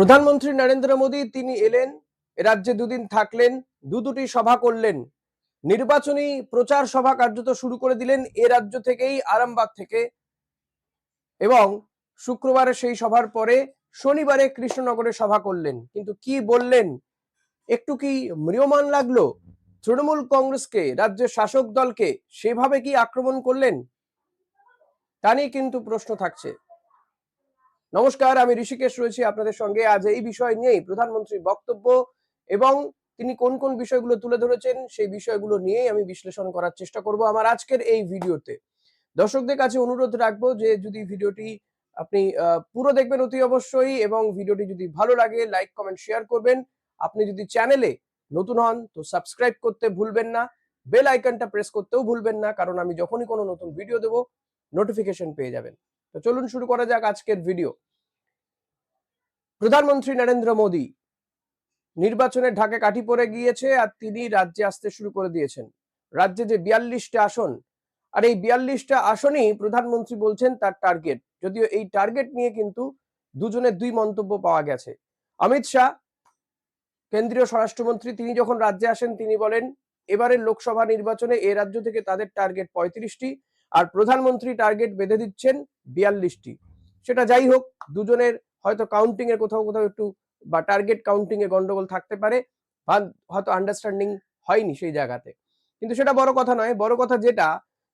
প্রধানমন্ত্রী নরেন্দ্র মোদী, তিনি এলেন রাজ্যে দুদিন থাকলেন, দু দুটি সভা করলেন। নির্বাচনী প্রচার সভা কার্যত শুরু করে দিলেন এ রাজ্য থেকেই, আরামবাগ থেকে। এবং শুক্রবারে সেই সভার পরে শনিবারে কৃষ্ণনগরে সভা করলেন। কিন্তু কি বললেন? একটু কি ম্রিয়মান লাগল? তৃণমূল কংগ্রেসকে, রাজ্যের শাসক দলকে, সেভাবে কি আক্রমণ করলেন? তা নিয়ে কিন্তু প্রশ্ন থাকছে। নমস্কার, আমি ঋষিকেশ রয়েছি আপনাদের সঙ্গে। আজ এই বিষয় নিয়েই প্রধানমন্ত্রীর বক্তব্য এবং তিনি কোন কোন বিষয়গুলো তুলে ধরেছেন সেই বিষয়গুলো নিয়েই আমি বিশ্লেষণ করার চেষ্টা করব আমার আজকের এই ভিডিওতে। দর্শকদের কাছে অনুরোধ রাখব যে যদি ভিডিওটি আপনি পুরো দেখবেন অতি অবশ্যই এবং ভিডিওটি যদি ভালো লাগে, লাইক, কমেন্ট, শেয়ার করবেন। আপনি যদি চ্যানেলে নতুন হন তো সাবস্ক্রাইব করতে ভুলবেন না, বেল আইকনটা প্রেস করতেও ভুলবেন না, কারণ আমি যখনই কোনো নতুন ভিডিও দেব, নোটিফিকেশন পেয়ে যাবেন। তো চলুন শুরু করা যাক আজকের ভিডিও প্রধানমন্ত্রী নরেন্দ্র মোদী নির্বাচনের ঢাকে কাঠি পড়ে গিয়েছে আর তিনি রাজ্যে আসতে শুরু করে দিয়েছেন। রাজ্যে যে বিয়াল্লিশটা আসন, আর এই বিয়াল্লিশটা আসনই প্রধানমন্ত্রী বলছেন তার টার্গেট যদিও এই টার্গেট নিয়ে কিন্তু দুজনের দুই মন্তব্য পাওয়া গেছে। অমিত শাহ, কেন্দ্রীয় স্বরাষ্ট্রমন্ত্রী, তিনি যখন রাজ্যে আসেন তিনি বলেন, এবারের লোকসভা নির্বাচনে এ রাজ্য থেকে তাদের টার্গেট পঁয়ত্রিশটি আর প্রধানমন্ত্রী টার্গেট বেঁধে দিচ্ছেন বিয়াল্লিশটি। সেটা যাই হোক, দুজনের হয়তো কাউন্টিং এর কোথাও কোথাও একটু বা টার্গেট কাউন্টিং এ গন্ডগোল থাকতে পারে, বা হয়তো আন্ডারস্ট্যান্ডিং হয়নি সেই জায়গাতে। কিন্তু সেটা বড় কথা নয়, বড় কথা যেটা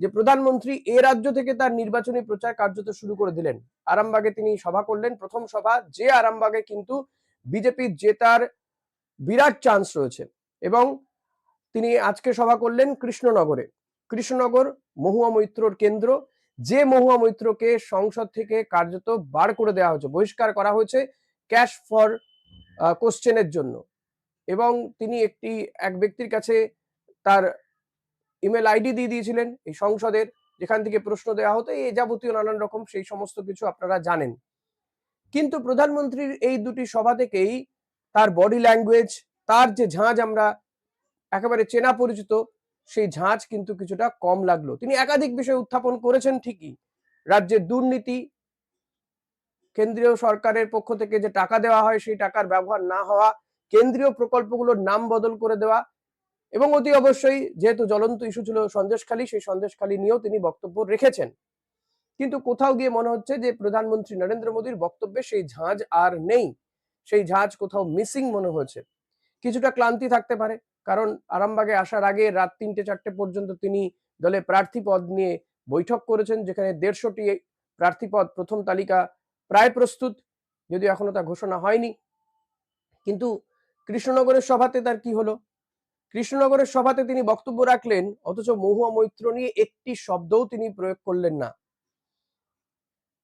যে প্রধানমন্ত্রী এ রাজ্য থেকে তার নির্বাচনী প্রচার কার্যত শুরু করে দিলেন। আরামবাগে তিনি সভা করলেন, প্রথম সভা, যে আরামবাগে কিন্তু বিজেপির জেতার বিরাট চান্স রয়েছে। এবং তিনি আজকে সভা করলেন কৃষ্ণনগরে। কৃষ্ণনগর, মহুয়া মৈত্রর কেন্দ্র। যে মহুয়া মৈত্রকে সংসদ থেকে কার্যত বার করে দেওয়া হয়েছে, বহিষ্কার করা হয়েছে ক্যাশ ফর কোশ্চেনের জন্য। এবং তিনি একটি, এক ব্যক্তির কাছে তার ইমেল আইডি দিয়ে দিয়েছিলেন এই সংসদের, যেখান থেকে প্রশ্ন দেওয়া হতো এই যাবতীয় নানান রকম সেই সমস্ত কিছু আপনারা জানেন। কিন্তু প্রধানমন্ত্রীর এই দুটি সভা থেকেই তার বডি ল্যাঙ্গুয়েজ তার যে ঝাঁজ আমরা একেবারে চেনা পরিচিত সেই ঝাঁজ কিন্তু কিছুটা কম লাগল। তিনি একাধিক বিষয় উত্থাপন করেছেন ঠিকই। রাজ্যের দুর্নীতি, কেন্দ্রীয় সরকারের পক্ষ থেকে যে টাকা দেওয়া হয় সেই টাকার ব্যবহার না হওয়া, কেন্দ্রীয় প্রকল্পগুলোর নাম বদল করে দেওয়া এবং অতি অবশ্যই যেহেতু জ্বলন্ত ইস্যু ছিল সন্দেশখালী, সেই সন্দেশখালী নিয়েও তিনি বক্তব্য রেখেছেন। কিন্তু কোথাও গিয়ে মনে হচ্ছে যে প্রধানমন্ত্রী নরেন্দ্র মোদীর বক্তব্যে সেই ঝাঁজ আর নেই। সেই ঝাঁজ কোথাও মিসিং মনে হয়েছে। কিছুটা ক্লান্তি থাকতে পারে। কারণ আরামবাগে আসার আগে রাত তিনটে, চারটে পর্যন্ত তিনি দলে প্রার্থী পদ নিয়ে বৈঠক করেছেন, যেখানে দেড়শোটি প্রার্থী পদ প্রথম তালিকা প্রায় প্রস্তুত, যদিও এখনও তা ঘোষণা হয়নি। কিন্তু কৃষ্ণনগরের সভাতে তার কি হলো? কৃষ্ণনগরের সভাতে তিনি বক্তব্য রাখলেন, অথচ মহুয়া মৈত্র নিয়ে একটি শব্দও তিনি প্রয়োগ করলেন না।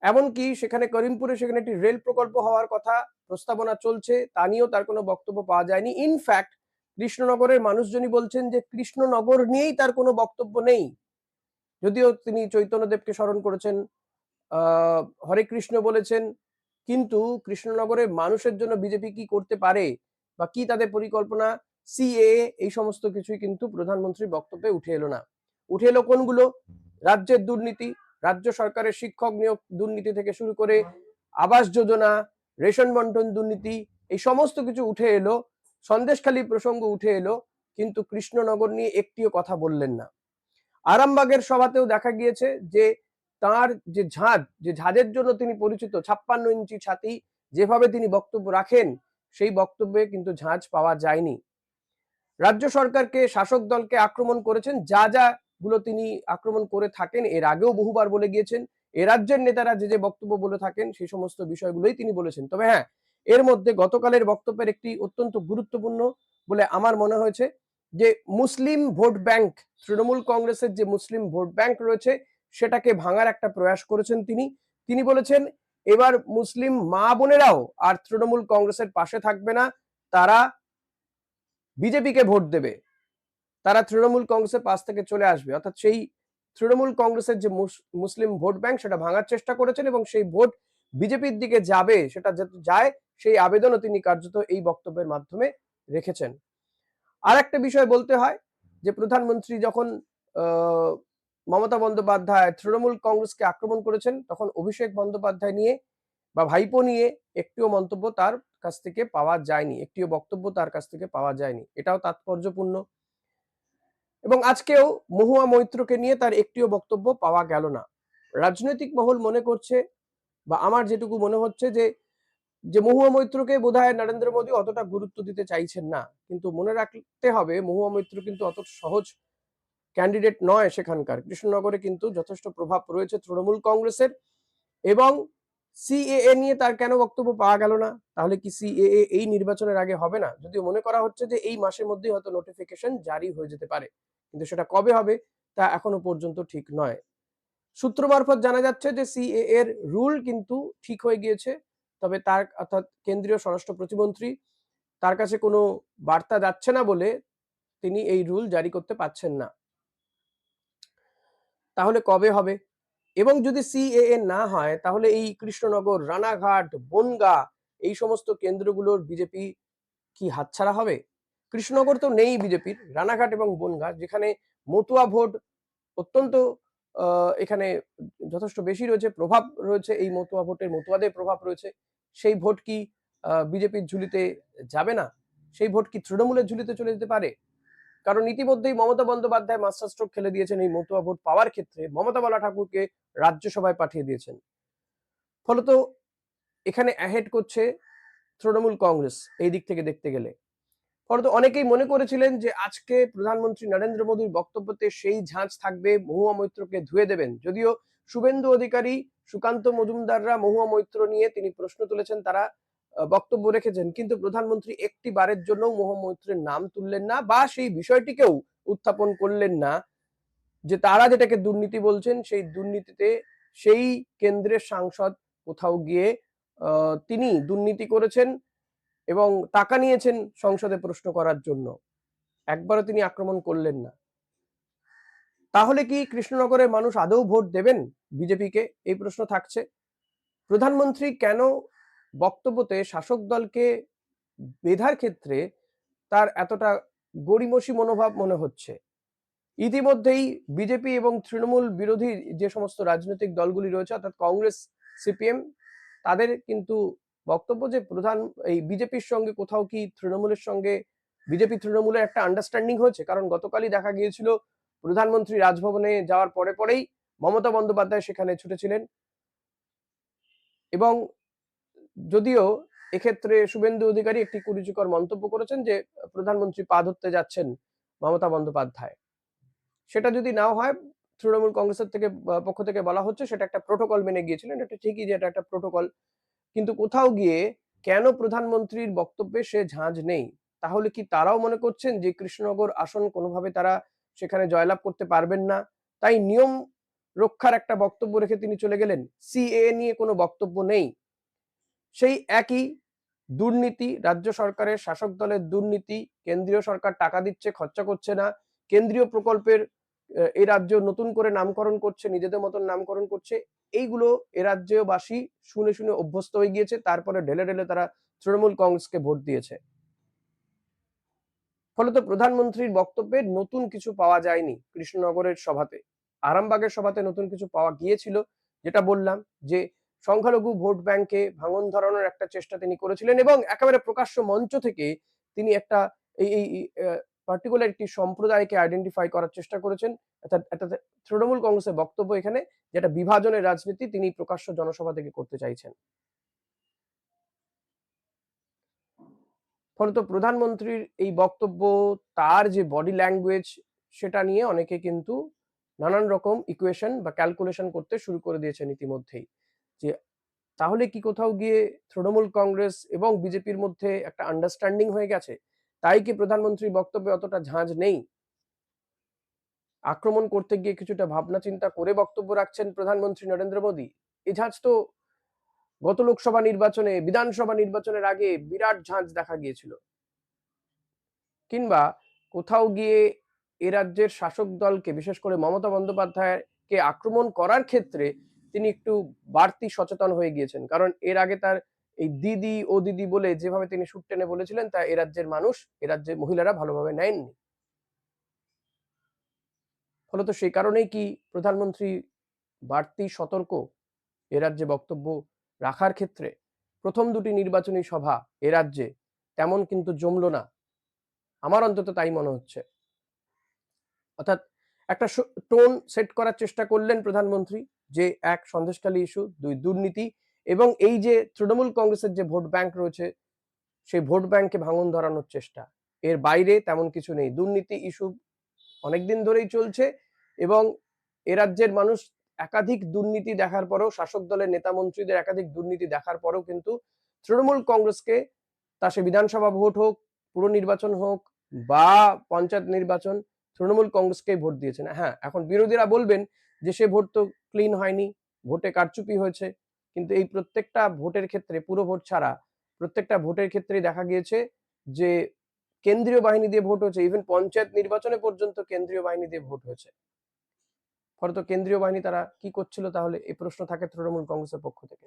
এমনকি সেখানে করিমপুরে সেখানে একটি রেল প্রকল্প হওয়ার কথা প্রস্তাবনা চলছে, তা নিয়েও তার কোনো বক্তব্য পাওয়া যায়নি। ইনফ্যাক্ট কৃষ্ণনগরের মানুষজনই বলছেন যে কৃষ্ণনগর নিয়েই তার কোনো বক্তব্য নেই। যদিও তিনি চৈতন্যদেবকে স্মরণ করেছেন হরে কৃষ্ণ বলেছেন, কিন্তু কৃষ্ণনগরের মানুষের জন্য বিজেপি কি করতে পারে বা কি তাদের পরিকল্পনা? সিএ এই সমস্ত কিছুই কিন্তু প্রধানমন্ত্রীর বক্তব্যে উঠে এলো না। উঠে এলো কোনগুলো? রাজ্যের দুর্নীতি, রাজ্য সরকারের শিক্ষক নিয়োগ দুর্নীতি থেকে শুরু করে আবাস যোজনা, রেশন বন্টন দুর্নীতি, এই সমস্ত কিছু উঠে এলো। সন্দেশখালী প্রসঙ্গ উঠে এলো, কিন্তু কৃষ্ণনগর নিয়ে একটিও কথা বললেন না। আরামবাগের সভাতেও দেখা গিয়েছে যে, তার যে ঝাঁজ, যে ঝাঁজের জন্য তিনি পরিচিত ছাপ্পান্ন ইঞ্চি ছাতি যেভাবে তিনি বক্তব্য রাখেন, সেই বক্তব্যে কিন্তু ঝাঁজ পাওয়া যায়নি। রাজ্য সরকারকে শাসক দলকে আক্রমণ করেছেন, যা যা গুলো তিনি আক্রমণ করে থাকেন, এর আগেও বহুবার বলে গিয়েছেন, এ রাজ্যের নেতারা যে যে বক্তব্য বলে থাকেন সেই সমস্ত বিষয়গুলোই তিনি বলেছেন। তবে হ্যাঁ এর মধ্যে গতকালের বক্তব্যের একটি অত্যন্ত গুরুত্বপূর্ণ বলে আমার মনে হয়েছে যে মুসলিম ভোট ব্যাংক, তৃণমূল কংগ্রেসের যে মুসলিম ভোট ব্যাংক রয়েছে, সেটাকে ভাঙার একটা প্রয়াস করেছেন তিনি। তিনি বলেছেন, এবার মুসলিম মা বোনেরাও আর তৃণমূল কংগ্রেসের পাশে থাকবে না, তারা বিজেপিকে ভোট দেবে। তারা তৃণমূল কংগ্রেসের পাশ থেকে চলে আসবে। অর্থাৎ সেই তৃণমূল কংগ্রেসের যে মুস- মুসলিম ভোট ব্যাংক, সেটা ভাঙার চেষ্টা করেছেন এবং সেই ভোট বিজেপির দিকে যাবে, সেটা যায়, সেই আবেদনও তিনি কার্যত এই বক্তব্যের মাধ্যমে রেখেছেন। আর একটা বিষয় বলতে হয় যে, প্রধানমন্ত্রী যখন মমতা বন্দ্যোপাধ্যায়, তৃণমূল কংগ্রেসকে আক্রমণ করেছেন, তখন অভিষেক বন্দ্যোপাধ্যায় নিয়ে বা ভাইপো নিয়ে একটিও মন্তব্য তার কাছ থেকে পাওয়া যায়নি, একটিও বক্তব্য তার কাছ থেকে পাওয়া যায়নি। এটাও তাৎপর্যপূর্ণ। এবং আজকেও মহুয়া মৈত্রকে নিয়ে তার একটিও বক্তব্য পাওয়া গেল না। রাজনৈতিক মহল মনে করছে বা আমার যেটুকু মনে হচ্ছে যে যে মহুয়া মৈত্রকে বোধহয় নরেন্দ্র মোদী অতটা গুরুত্ব দিতে চাইছেন না। কিন্তু মনে রাখতে হবে, মহুয়া মৈত্র কিন্তু অত সহজ ক্যান্ডিডেট নয় সেখানকার। কৃষ্ণনগরে কিন্তু যথেষ্ট প্রভাব রয়েছে তৃণমূল কংগ্রেসের এবং সিএএ নিয়ে তার কেন বক্তব্য পাওয়া গেল না? তাহলে কি সিএএ এই নির্বাচনের আগে হবে না? যদিও মনে করা হচ্ছে যে এই মাসের মধ্যেই হয়তো নোটিফিকেশন জারি হয়ে যেতে পারে। কিন্তু সেটা কবে হবে তা এখনও পর্যন্ত ঠিক নয়। সূত্র মারফত জানা যাচ্ছে যে সিএ এর রুল কিন্তু ঠিক হয়ে গিয়েছে। তবে তার অর্থাৎ কেন্দ্রীয় স্বরাষ্ট্র প্রতিমন্ত্রী তার কাছে কোনো বার্তা যাচ্ছে না বলে তিনি এই রুল জারি করতে পাচ্ছেন না। তাহলে কবে হবে? এবং যদি সিএএ না হয়, তাহলে এই কৃষ্ণনগর, রানাঘাট, বনগা এই সমস্ত কেন্দ্রগুলোর বিজেপি কি হাতছাড়া হবে? কৃষ্ণনগর তো নেই বিজেপির রানাঘাট এবং বনগা যেখানে মতুয়া ভোট অত্যন্ত এখানে যথেষ্ট বেশি রয়েছে, প্রভাব রয়েছে, এই মতুয়া ভোটের মতুয়াদের প্রভাব রয়েছে। সেই ভোট কি বিজেপির ঝুলিতে যাবে না? সেই ভোট কি তৃণমূলের ঝুলিতে চলে যেতে পারে? কারণ ইতিমধ্যেই মমতা বন্দ্যোপাধ্যায় মাস্টার স্ট্রোক খেলে দিয়েছেন এই মতুয়া ভোট পাওয়ার ক্ষেত্রে। মমতা বালা ঠাকুরকে রাজ্যসভায় পাঠিয়ে দিয়েছেন। ফলত এখানে অ্যাহেড করছে তৃণমূল কংগ্রেস, এই দিক থেকে দেখতে গেলে। ফলত অনেকেই মনে করেছিলেন যে আজকে প্রধানমন্ত্রী নরেন্দ্র মোদীর বক্তব্যতে সেই ঝাঁজ থাকবে, মহুয়া মৈত্রকে ধুয়ে দেবেন। যদিও শুভেন্দু অধিকারী সুকান্ত মজুমদাররা মহুয়া মৈত্র নিয়ে তিনি প্রশ্ন তুলেছেন, তারা বক্তব্য রেখেছেন। কিন্তু প্রধানমন্ত্রী একটি বারের জন্য মহুয়া মৈত্রের নাম তুললেন না বা সেই বিষয়টিকেও উত্থাপন করলেন না। যে তারা যেটাকে দুর্নীতি বলছেন, সেই দুর্নীতিতে সেই কেন্দ্রের সাংসদ কোথাও গিয়ে তিনি দুর্নীতি করেছেন। এবং টাকা নিয়েছেন সংসদে প্রশ্ন করার জন্য। একবারও তিনি আক্রমণ করলেন না। তাহলে কি কৃষ্ণনগরের মানুষ আদৌ ভোট দেবেন বিজেপিকে? এই প্রশ্ন থাকছে। প্রধানমন্ত্রী কেন বক্তব্যতে শাসক দলকে বেধার ক্ষেত্রে তার এতটা গড়িমসি মনোভাব মনে হচ্ছে? ইতিমধ্যেই বিজেপি এবং তৃণমূল বিরোধী যে সমস্ত রাজনৈতিক দলগুলি রয়েছে, অর্থাৎ কংগ্রেস, সিপিএম, তাদের কিন্তু বক্তব্য যে প্রধান, এই বিজেপির সঙ্গে কোথাও কি তৃণমূলের সঙ্গে, বিজেপি তৃণমূলের একটা আন্ডারস্ট্যান্ডিং হয়েছে? কারণ গতকালই দেখা গিয়েছিল, প্রধানমন্ত্রী রাজভবনে যাওয়ার পরে পরেই মমতা বন্দ্যোপাধ্যায় সেখানে ছুটেছিলেন। এবং যদিও এক্ষেত্রে শুভেন্দু অধিকারী একটি কুরুচিকর মন্তব্য করেছেন যে, প্রধানমন্ত্রী পা ধরতে যাচ্ছেন মমতা বন্দ্যোপাধ্যায়। সেটা যদি নাও হয়, তৃণমূল কংগ্রেসের থেকে, পক্ষ থেকে বলা হচ্ছে, সেটা একটা প্রোটোকল মেনে গিয়েছিলেন। এটা ঠিকই যে এটা একটা প্রোটোকল কিন্তু কোথাও গিয়ে কেন প্রধানমন্ত্রীর বক্তব্যে সে ঝাঁঝ নেই? তাহলে কি তারাও মনে করছেন যে কৃষ্ণনগর আসন কোনোভাবে তারা সেখানে জয়লাভ করতে পারবেন না? তাই নিয়ম রক্ষার একটা বক্তব্য রেখে তিনি চলে গেলেন। সিএ নিয়ে কোনো বক্তব্য নেই। সেই একই দুর্নীতি, রাজ্য সরকারের শাসক দলের দুর্নীতি, কেন্দ্রীয় সরকার টাকা দিচ্ছে, খরচা করছে না, কেন্দ্রীয় প্রকল্পের এই রাজ্য নতুন করে নামকরণ করছে, নিজেদের মতন নামকরণ করছে, এইগুলো এ রাজ্যবাসী শুনে শুনে অভ্যস্ত হয়ে গিয়েছে, তারপরে ঢেলে ঢেলে তারা তৃণমূল কংগ্রেসকে ভোট দিয়েছে। ফলত প্রধানমন্ত্রীর বক্তব্যে নতুন কিছু পাওয়া যায়নি কৃষ্ণনগরের সভাতে। আরামবাগের সভাতে নতুন কিছু পাওয়া গিয়েছিল, যেটা বললাম যে সংখ্যালঘু ভোট ব্যাংকে ভাঙন ধরানোর একটা চেষ্টা তিনি করেছিলেন এবং একেবারে প্রকাশ্য মঞ্চ থেকে তিনি একটা এই এই পার্টিকুলার একটি সম্প্রদায়কে আইডেন্টিফাই করার চেষ্টা করেছেন। অর্থাৎ একটা তৃণমূল কংগ্রেসের বক্তব্য এখানে যেটা বিভাজনের রাজনীতি তিনি প্রকাশ্য জনসভা থেকে করতে চাইছেন। ফলত প্রধানমন্ত্রীর এই বক্তব্য, তার যে বডি ল্যাঙ্গুয়েজ সেটা নিয়ে অনেকে কিন্তু নানান রকম ইকুয়েশন বা ক্যালকুলেশন করতে শুরু করে দিয়েছেন ইতিমধ্যেই। যে তাহলে কি কোথাও গিয়ে তৃণমূল কংগ্রেস এবং বিজেপির মধ্যে একটা আন্ডারস্ট্যান্ডিং হয়ে গেছে? তাই কি প্রধানমন্ত্রীর বক্তব্যে অতটা ঝাঁঝ নেই? আক্রমণ করতে গিয়ে কিছুটা ভাবনা চিন্তা করে বক্তব্য রাখছেন প্রধানমন্ত্রী নরেন্দ্র মোদী। এই ঝাঁঝ তো গত লোকসভা নির্বাচনে, বিধানসভা নির্বাচনের আগে বিরাট ঝাঁজ দেখা গিয়েছিল। কিংবা কোথাও গিয়ে এ রাজ্যের শাসক দলকে, বিশেষ করে মমতা বন্দ্যোপাধ্যায়কে আক্রমণ করার ক্ষেত্রে তিনি একটু বাড়তি সচেতন হয়ে গিয়েছেন। কারণ এর আগে তার এই দিদি ও দিদি বলে যেভাবে তিনি সুট টেনে বলেছিলেন, তা এ রাজ্যের মানুষ, এ রাজ্যের মহিলারা ভালোভাবে নেননি ফলত সেই কারণেই কি প্রধানমন্ত্রী বাড়তি সতর্ক এ রাজ্যে বক্তব্য রাখার ক্ষেত্রে? প্রথম দুটি নির্বাচনী সভা এ রাজ্যে তেমন কিন্তু জমলো না। আমার অন্তত তাই মনে হচ্ছে। অর্থাৎ একটা টোন সেট করার চেষ্টা করলেন প্রধানমন্ত্রী যে এক সন্দেশখালী ইস্যু, দুই দুর্নীতি এবং এই যে তৃণমূল কংগ্রেসের যে ভোট ব্যাংক রয়েছে, সেই ভোট ব্যাংকে ভাঙন ধরানোর চেষ্টা। এর বাইরে তেমন কিছু নেই। দুর্নীতি ইস্যু অনেকদিন ধরেই চলছে এবং এ রাজ্যের মানুষ একাধিক দুর্নীতি দেখার পরেও, শাসক দলের নেতা মন্ত্রীদের একাধিক দুর্নীতি দেখার পরেও কিন্তু তৃণমূল কংগ্রেসকে তা সে বিধানসভা ভোট হোক পুর নির্বাচন হোক বা পঞ্চায়েত নির্বাচন, তৃণমূল কংগ্রেসকে ভোট দিয়েছেন হ্যাঁ এখন বিরোধীরা বলবেন যে সে ভোট তো ক্লিন হয়নি, ভোটে কারচুপি হয়েছে, কিন্তু এই প্রত্যেকটা ভোটের ক্ষেত্রে, পুরো ভোট ছাড়া প্রত্যেকটা ভোটের ক্ষেত্রেই দেখা গিয়েছে যে কেন্দ্রীয় বাহিনী দিয়ে ভোট হয়েছে ইভেন পঞ্চায়েত নির্বাচনে পর্যন্ত কেন্দ্রীয় বাহিনী দিয়ে ভোট হয়েছে। ফলত কেন্দ্রীয় বাহিনী তারা কি করছিল তাহলে, এই প্রশ্ন থাকে তৃণমূল কংগ্রেসের পক্ষ থেকে।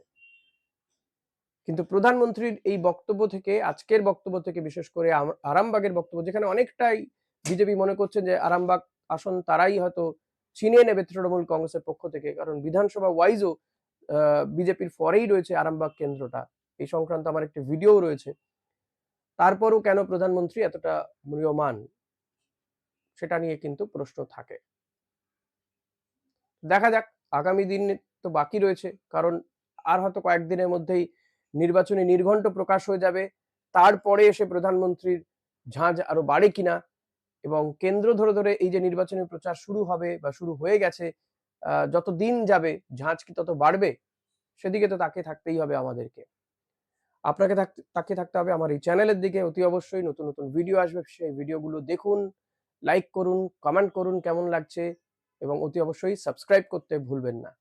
কিন্তু প্রধানমন্ত্রীর এই বক্তব্য থেকে, আজকের বক্তব্য থেকে বিশেষ করে আরামবাগের বক্তব্য, যেখানে অনেকটাই বিজেপি মনে করছে যে আরামবাগ আসন তারাই হয়তো ছিনিয়ে নেবে তৃণমূল কংগ্রেসের পক্ষ থেকে, কারণ বিধানসভা ওয়াইজও বিজেপির পরেই রয়েছে আরামবাগ কেন্দ্রটা। এই সংক্রান্ত আমার একটি ভিডিও রয়েছে। তারপরও কেন প্রধানমন্ত্রী এতটা ম্রিয়মান সেটা নিয়ে কিন্তু প্রশ্ন থাকে। দেখা যাক, আগামী দিন তো বাকি রয়েছে, কারণ আর হয়তো কয়েকদিনের মধ্যেই নির্বাচনী নির্ঘণ্ট প্রকাশ হয়ে যাবে। তারপরে এসে প্রধানমন্ত্রীর ঝাঁঝ আরও বাড়ে কিনা এবং কেন্দ্র ধরে ধরে এই যে নির্বাচনী প্রচার শুরু হবে বা শুরু হয়ে গেছে যত দিন যাবে ঝাঁঝ কি তত বাড়বে? সেদিকে তো তাকে থাকতেই হবে আমাদেরকে। আপনাকে তাকিয়ে থাকতে হবে আমার এই চ্যানেলের দিকে। অতি অবশ্যই নতুন নতুন ভিডিও আসবে। সেই ভিডিওগুলো দেখুন লাইক করুন কমেন্ট করুন কেমন লাগছে এবং অতি অবশ্যই সাবস্ক্রাইব করতে ভুলবেন না।